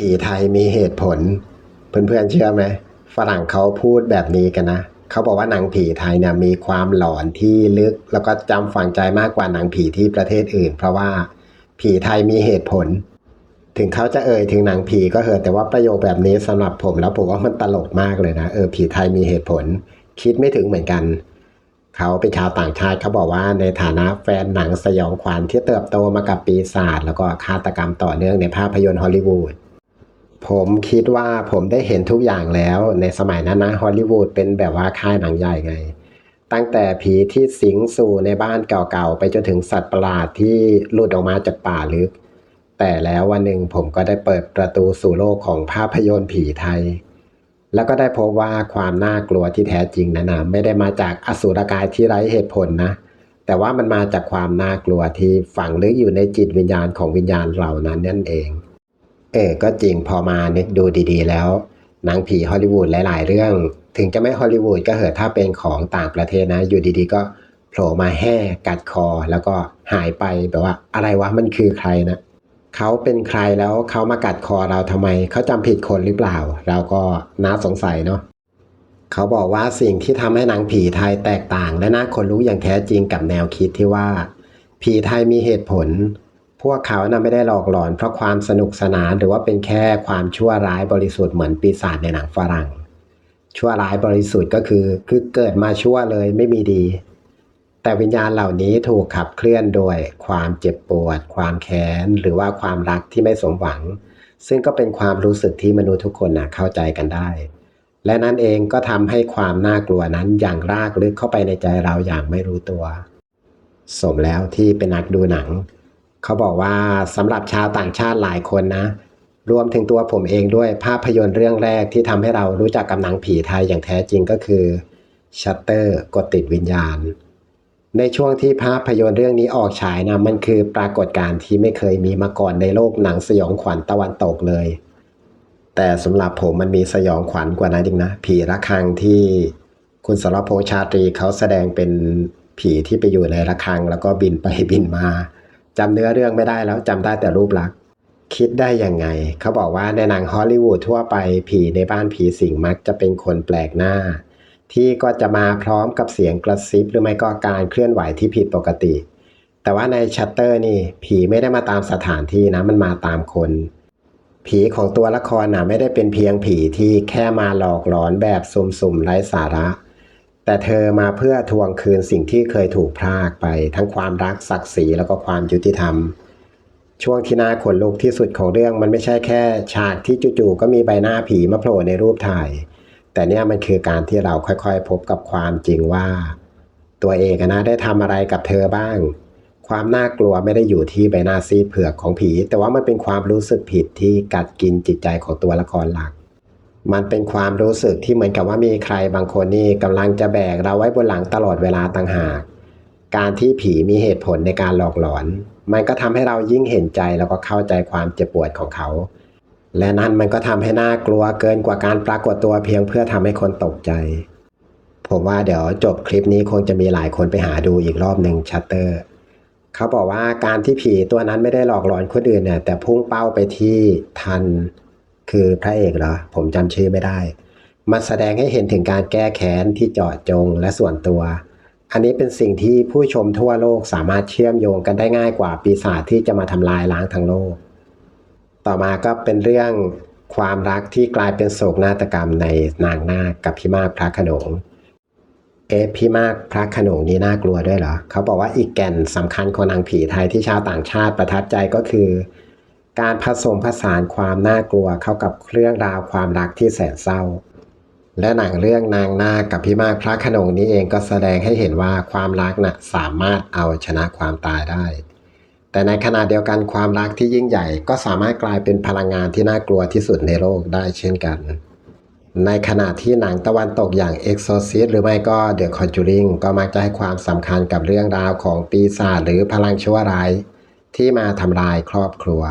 ผีไทยมีเหตุผล เพื่อนๆเชื่อไหมฝรั่งเขาพูดแบบนี้กันนะเขาบอกว่าหนังผีไทยเนี่ยมีความหลอนที่ลึก แล้วก็จำฝังใจมากกว่าหนังผีที่ประเทศอื่น เพราะว่าผีไทยมีเหตุผล ถึงเขาจะเอ่ยถึงหนังผีก็เหอะแต่ว่าประโยคแบบนี้สำหรับผมแล้วผมว่ามันตลกมากเลยนะเออผีไทยมีเหตุผล คิดไม่ถึงเหมือนกันเขาเป็นชาวต่างชาติเขาบอกว่าในฐานะแฟนหนังสยองขวัญที่เติบโตมากับปีศาจแล้วก็ฆาตกรรมต่อเนื่องในภาพยนตร์ฮอลลีวูด ผมคิดว่าผมได้เห็นทุกอย่างแล้วในสมัยนั้นนะฮอลลีวูดเป็นแบบว่าค่ายหนังใหญ่ไง ตั้งแต่ผีที่สิงสู่ในบ้านเก่าๆ ไปจนถึงสัตว์ประหลาดที่หลุดออกมาจากป่าลึก แต่แล้ววันหนึ่งผมก็ได้เปิดประตูสู่โลกของภาพยนตร์ผีไทย แล้วก็ได้พบว่าความน่ากลัวที่แท้จริงนั้นนะไม่ได้มาจากอสูรกายที่ไร้เหตุผลนะ แต่ว่ามันมาจากความน่ากลัวที่ฝังลึกอยู่ในจิตวิญญาณของวิญญาณเหล่านั้นนั่นเอง เออ ก็จริงพอมานึกดูดีๆ แล้ว หนังผีฮอลลีวูดหลายๆ เรื่อง ถึงจะไม่ฮอลลีวูดก็เหอะถ้าเป็นของต่างประเทศนะ อยู่ดีๆ ก็โผล่มาแห่กัดคอ แล้วก็หายไปแบบว่า อะไรวะมันคือใครนะเขาเป็นใครแล้วเขามากัดคอเราทำไม เขาจำผิดคนหรือเปล่า เราก็น่าสงสัยเนาะเขาบอกว่าสิ่งที่ทำให้หนังผีไทยแตกต่าง และน่าขนลุกอย่างแท้จริงกับแนวคิดที่ว่า ผีไทยมีเหตุผล พวกเขานะไม่ได้หลอกหลอนเพราะความสนุกสนานหรือว่าเป็นแค่ความชั่วร้ายบริสุทธิ์เหมือนปีศาจในหนังฝรั่ง ชั่วร้ายบริสุทธิ์ก็คือคือเกิดมาชั่วเลยไม่มีดี แต่วิญญาณเหล่านี้ถูกขับเคลื่อนโดยความเจ็บปวด ความแค้น หรือว่าความรักที่ไม่สมหวัง ซึ่งก็เป็นความรู้สึกที่มนุษย์ทุกคนนะเข้าใจกันได้ และนั่นเองก็ทำให้ความน่ากลัวนั้นอย่างรากลึกเข้าไปในใจเราอย่างไม่รู้ตัว สมแล้วที่เป็นนักดูหนัง เขาบอกว่าสำหรับชาวต่างชาติหลายคนนะ รวมถึงตัวผมเองด้วยภาพยนตร์เรื่องแรกที่ทำให้เรารู้จักกับหนังผีไทยอย่างแท้จริงก็คือชัตเตอร์กดติดวิญญาณ ในช่วงที่ภาพยนตร์เรื่องนี้ออกฉายนะมันคือปรากฏการณ์ที่ไม่เคยมีมาก่อนในโลกหนังสยองขวัญตะวันตกเลย แต่สำหรับผมมันมีสยองขวัญกว่านั้นจริงนะ ผีระฆังที่คุณสรพงษ์ชาตรีเขาแสดงเป็นผีที่ไปอยู่ในระฆังแล้วก็บินไปบินมา จำเนื้อเรื่องไม่ได้แล้วจำได้แต่รูปลักษณ์คิดได้ยังไง เขาบอกว่าในหนังฮอลลีวูดทั่วไปผีในบ้านผีสิงมักจะเป็นคนแปลกหน้า ที่ก็จะมาพร้อมกับเสียงกระซิบหรือไม่ก็การเคลื่อนไหวที่ผิดปกติ แต่ว่าในชัตเตอร์นี่ ผีไม่ได้มาตามสถานที่นะมันมาตามคน ผีของตัวละครน่ะไม่ได้เป็นเพียงผีที่แค่มาหลอกหลอนแบบสุ่มๆไร้สาระ แต่เธอมาเพื่อทวงคืนสิ่งที่เคยถูกพรากไป ทั้งความรักศักดิ์ศรีแล้วก็ความยุติธรรม ช่วงที่น่าขนลุกที่สุดของเรื่องมันไม่ใช่แค่ ฉากที่จู่ๆก็มีใบหน้าผีมาโผล่ในรูปถ่าย แต่เนี่ยมันคือการที่เราค่อยๆ พบกับความจริงว่า ตัวเองนะได้ทำอะไรกับเธอบ้าง ความน่ากลัวไม่ได้อยู่ที่ใบหน้าซีดเผือกของผี แต่ว่ามันเป็นความรู้สึกผิดที่กัดกินจิตใจของตัวละครหลัก มันเป็นความรู้สึกที่เหมือนกับว่ามีใครบางคนนี่กำลังจะแบกเราไว้บนหลังตลอดเวลาต่างหาก การที่ผีมีเหตุผลในการหลอกหลอน มันก็ทำให้เรายิ่งเห็นใจแล้วก็เข้าใจความเจ็บปวดของเขา และนั่นมันก็ทำให้น่ากลัวเกินกว่าการปรากฏตัวเพียงเพื่อทำให้คนตกใจ ผมว่าเดี๋ยวจบคลิปนี้คงจะมีหลายคนไปหาดูอีกรอบหนึ่งชัตเตอร์เขาบอกว่าการที่ผีตัวนั้นไม่ได้หลอกหลอนคนอื่นเนี่ยแต่พุ่งเป้าไปที่ทัน คือพระเอกเหรอ ผมจำชื่อไม่ได้ มันแสดงให้เห็นถึงการแก้แค้นที่เจาะจงและส่วนตัว อันนี้เป็นสิ่งที่ผู้ชมทั่วโลกสามารถเชื่อมโยงกันได้ง่ายกว่าปีศาจที่จะมาทำลายล้างทั้งโลก ต่อมาก็เป็นเรื่องความรักที่กลายเป็นโศกนาฏกรรมในนางนาคกับพี่มากพระขนงเอะพี่มากพระขนงนี่น่ากลัวด้วยเหรอ เขาบอกว่าอีกแก่นสำคัญของนางผีไทยที่ชาวต่างชาติประทับใจก็คือ การผสมผสานความน่ากลัวเข้ากับเรื่องราวความรักที่แสนเศร้า และหนังเรื่องนางนาคกับพี่มากพระขนงนี้เองก็แสดงให้เห็นว่าความรักน่ะสามารถเอาชนะความตายได้ แต่ในขณะเดียวกันความรักที่ยิ่งใหญ่ ก็สามารถกลายเป็นพลังงานที่น่ากลัวที่สุดในโลกได้เช่นกัน ในขณะที่หนังตะวันตกอย่าง Exorcist หรือไม่ก็ The Conjuring ก็มักจะให้ความสำคัญกับเรื่องราวของปีศาจหรือพลังชั่วร้ายที่มาทำลายครอบครัว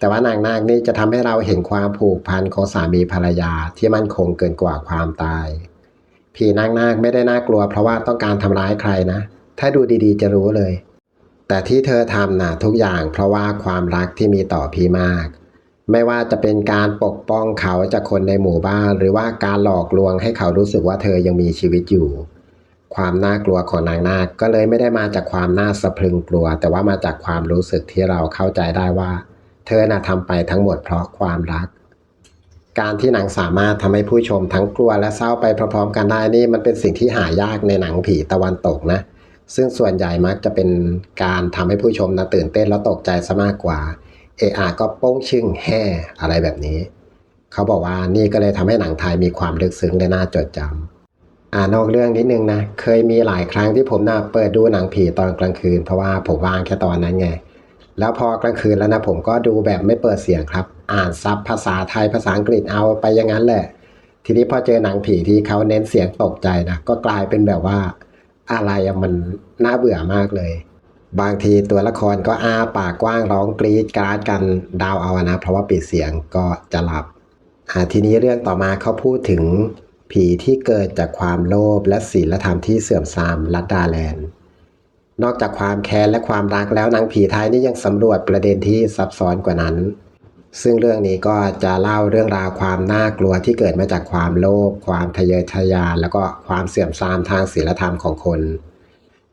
แต่ว่านางนาคนี่จะทำให้เราเห็นความผูกพันของสามีภรรยาที่มั่นคงเกินกว่าความตาย ผีนางนาคไม่ได้น่ากลัวเพราะว่าต้องการทำร้ายใครนะ ถ้าดูดีๆจะรู้เลย แต่ที่เธอทำน่ะทุกอย่างเพราะว่าความรักที่มีต่อพี่มาก ไม่ว่าจะเป็นการปกป้องเขาจากคนในหมู่บ้าน หรือว่าการหลอกลวงให้เขารู้สึกว่าเธอยังมีชีวิตอยู่ ความน่ากลัวของนางนาคก็เลยไม่ได้มาจากความน่าสะพรึงกลัว แต่ว่ามาจากความรู้สึกที่เราเข้าใจได้ว่า ธอน่ะทำไปทั้งหมดเพราะความรัก การที่หนังสามารถทำให้ผู้ชมทั้งกลัวและเศร้าไปพร้อมๆกันได้นี่มันเป็นสิ่งที่หายากในหนังผีตะวันตกนะ ซึ่งส่วนใหญ่มักจะเป็นการทำให้ผู้ชมนะตื่นเต้นแล้วตกใจซะมากกว่า เออาก็โป้งชึ่งแห่อะไรแบบนี้ เขาบอกว่านี่ก็เลยทำให้หนังไทยมีความลึกซึ้งและน่าจดจำอ่านอกเรื่องนิดนึงนะ เคยมีหลายครั้งที่ผมนะเปิดดูหนังผีตอนกลางคืน เพราะว่าผมว่างแค่ตอนนั้นไง แล้วพอกลางคืนแล้วนะผมก็ดูแบบไม่เปิดเสียงครับ อ่านซับภาษาไทยภาษาอังกฤษเอาไปอย่างนั้นแหละ ทีนี้พอเจอหนังผีที่เขาเน้นเสียงตกใจนะก็กลายเป็นแบบว่า อะไรมันน่าเบื่อมากเลย บางทีตัวละครก็อ้าปากกว้างร้องกรีดกราดกันดาวเอานะ เพราะว่าปิดเสียงก็จะหลับทีนี้เรื่องต่อมาเขาพูดถึงผีที่เกิดจากความโลภและศีลธรรมที่เสื่อมทรามลัดดาแลนด์ นอกจากความแค้นและความรักแล้วนังผีไทยนี่ยังสำรวจประเด็นที่ซับซ้อนกว่านั้น ซึ่งเรื่องนี้ก็จะเล่าเรื่องราวความน่ากลัวที่เกิดมาจากความโลภความทะเยอทะยาน แล้วก็ความเสื่อมทรามทางศีลธรรมของคน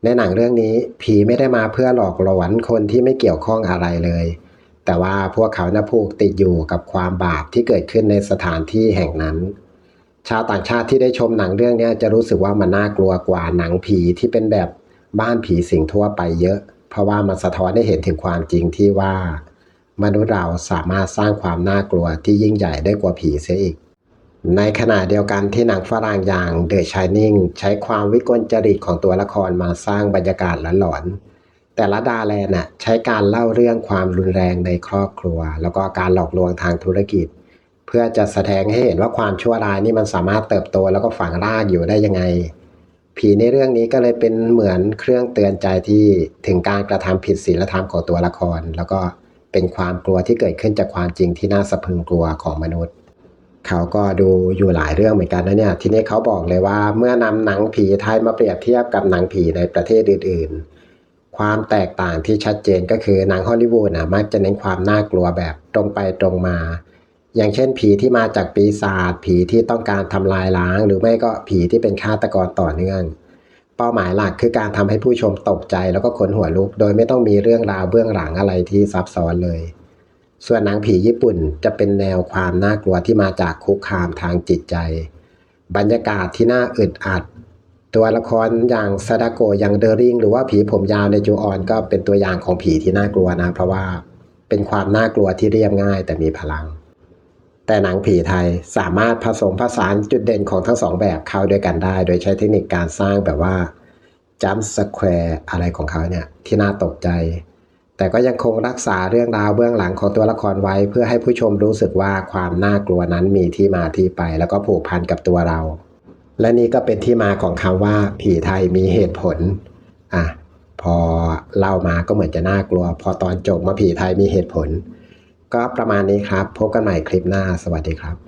ในหนังเรื่องนี้ผีไม่ได้มาเพื่อหลอกหลอนคนที่ไม่เกี่ยวข้องอะไรเลย แต่ว่าพวกเขานะผูกติดอยู่กับความบาปที่เกิดขึ้นในสถานที่แห่งนั้นชาวต่างชาติที่ได้ชมหนังเรื่องนี้จะรู้สึกว่ามันน่ากลัวกว่าหนังผีที่เป็นแบบ บ้านผีสิงทั่วไปเยอะ เพราะว่ามันสะท้อนให้เห็นถึงความจริงที่ว่า มนุษย์เราสามารถสร้างความน่ากลัวที่ยิ่งใหญ่ได้กว่าผีเสียอีก ในขณะเดียวกันที่หนังฝรั่งอย่าง The Shining ใช้ความวิกลจริตของตัวละครมาสร้างบรรยากาศหลอนๆแต่ละดาแลนน่ะใช้การเล่าเรื่องความรุนแรงในครอบครัว แล้วก็การหลอกลวงทางธุรกิจ เพื่อจะแสดงให้เห็นว่าความชั่วร้ายนี่มันสามารถเติบโตแล้วก็ฝังรากอยู่ได้ยังไง ผีในเรื่องนี้ก็เลยเป็นเหมือนเครื่องเตือนใจที่ถึงการกระทำผิดศีลธรรมของตัวละคร แล้วก็เป็นความกลัวที่เกิดขึ้นจากความจริงที่น่าสะพรึงกลัวของมนุษย์ เขาก็ดูอยู่หลายเรื่องเหมือนกันนะเนี่ยทีนี้เขาบอกเลยว่าเมื่อนำหนังผีไทยมาเปรียบเทียบกับหนังผีในประเทศอื่น ๆ ความแตกต่างที่ชัดเจนก็คือหนังฮอลลีวูดนะมักจะเน้นความน่ากลัวแบบตรงไปตรงมา อย่างเช่น ผีที่มาจากปีศาจผีที่ต้องการทำลายล้าง หรือไม่ก็ผีที่เป็นฆาตกรต่อเนื่อง เป้าหมายหลักคือการทำให้ผู้ชมตกใจแล้วก็ขนหัวลุก โดยไม่ต้องมีเรื่องราวเบื้องหลังอะไรที่ซับซ้อนเลย ส่วนหนังผีญี่ปุ่นจะเป็นแนวความน่ากลัวที่มาจากคุกคามทางจิตใจ บรรยากาศที่น่าอึดอัด ตัวละครอย่างซาดาโกอย่างเดอริงหรือว่าผีผมยาวในจูออนก็เป็นตัวอย่างของผีที่น่ากลัวนะ เพราะว่าเป็นความน่ากลัวที่เรียบง่ายแต่มีพลัง แต่หนังผีไทยสามารถผสมผสานจุดเด่นของทั้งสองแบบเข้าด้วยกันได้ โดยใช้เทคนิคการสร้างแบบว่าจัมป์สแควร์อะไรของเขาเนี่ยที่น่าตกใจ แต่ก็ยังคงรักษาเรื่องราวเบื้องหลังของตัวละครไว้ เพื่อให้ผู้ชมรู้สึกว่าความน่ากลัวนั้นมีที่มาที่ไป แล้วก็ผูกพันกับตัวเรา และนี่ก็เป็นที่มาของคำว่า ผีไทยมีเหตุผลอะพอเล่ามาก็เหมือนจะน่ากลัว พอตอนจบมาผีไทยมีเหตุผล ก็ประมาณนี้ครับ พบกันใหม่คลิปหน้า สวัสดีครับ